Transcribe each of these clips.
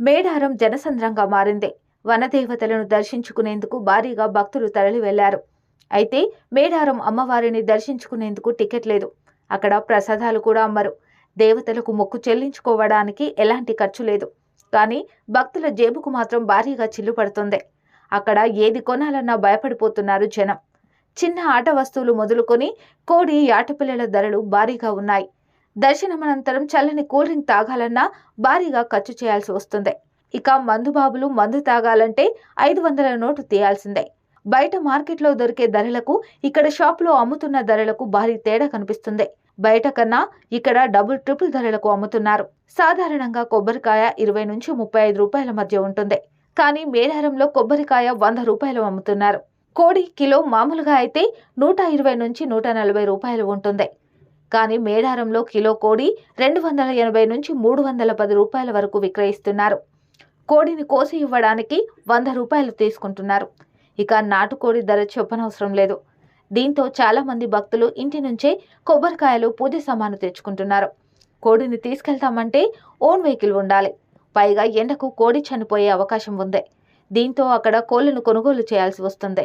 మేడారం జనసంద్రంగా మారింది. వనదేవతలను దర్శించుకునేందుకు భారీగా భక్తులు తరలి వెళ్ళారు అయితే మేడారం అమ్మవారిని దర్శించుకునేందుకు టికెట్ లేదు. అక్కడ ప్రసాదాలు కూడా అమ్మరు. దేవతలకు మొక్కు చెల్లించుకోవడానికి ఎలాంటి ఖర్చు లేదు. కానీ భక్తుల జేబుకు మాత్రం భారీగా చిల్లు పడుతుంది. అక్కడ ఏది కొనాలన్నా భయపడిపోతున్నారు జనం. చిన్న ఆట వస్తువులు మొదలుకొని కోడి ఆటపిల్లల ధరలు భారీగా ఉన్నాయి. దర్శనమనంతరం చల్లని కూల్ డ్రింక్ తాగాలన్నా భారీగా ఖర్చు చేయాల్సి వస్తుంది. ఇక మందుబాబులు మందు తాగాలంటే ఐదు వందల నోటు తీయాల్సిందే. బయట మార్కెట్లో దొరికే ధరలకు ఇక్కడ షాప్లో అమ్ముతున్న ధరలకు భారీ తేడా కనిపిస్తుంది. బయట కన్నా ఇక్కడ డబుల్ ట్రిపుల్ ధరలకు అమ్ముతున్నారు. సాధారణంగా కొబ్బరికాయ ఇరవై నుంచి ముప్పై ఐదు రూపాయల మధ్య ఉంటుంది. కానీ మేడారంలో కొబ్బరికాయ వంద రూపాయలు అమ్ముతున్నారు. కోడి కిలో మామూలుగా అయితే నూట ఇరవై నుంచి నూట నలభై రూపాయలు ఉంటుంది. కానీ మేడారంలో కిలో కోడి రెండు వందల ఎనభై నుంచి మూడు వందల పది రూపాయల వరకు విక్రయిస్తున్నారు. కోడిని కోసి ఇవ్వడానికి వంద రూపాయలు తీసుకుంటున్నారు. ఇక నాటుకోడి ధర చెప్పనవసరం లేదు. దీంతో చాలామంది భక్తులు ఇంటి నుంచే కొబ్బరికాయలు పూజ సామాను తెచ్చుకుంటున్నారు. కోడిని తీసుకెళ్తామంటే ఓన్ వెహికల్ ఉండాలి. పైగా ఎండకు కోడి చనిపోయే అవకాశం ఉంది. దీంతో అక్కడ కోళ్ళను కొనుగోలు చేయాల్సి వస్తుంది.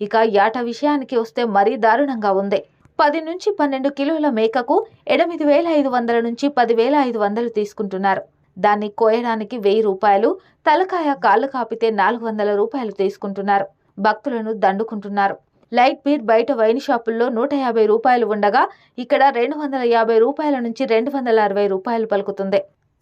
ఇక యాట విషయానికి వస్తే మరీ దారుణంగా ఉంది. పది నుంచి పన్నెండు కిలోల మేకకు ఎనిమిది వేల ఐదు వందల నుంచి పదివేల ఐదు వందలు తీసుకుంటున్నారు. దాన్ని కోయడానికి వెయ్యి రూపాయలు తలకాయ కాళ్ళు కాపితే నాలుగు వందల రూపాయలు తీసుకుంటున్నారు. భక్తులను దండుకుంటున్నారు. లైట్ బీర్ బయట వైన్ షాపుల్లో నూట యాభై రూపాయలు ఉండగా ఇక్కడ రెండు వందల యాభై రూపాయల నుంచి రెండు వందల అరవై రూపాయలు పలుకుతుంది.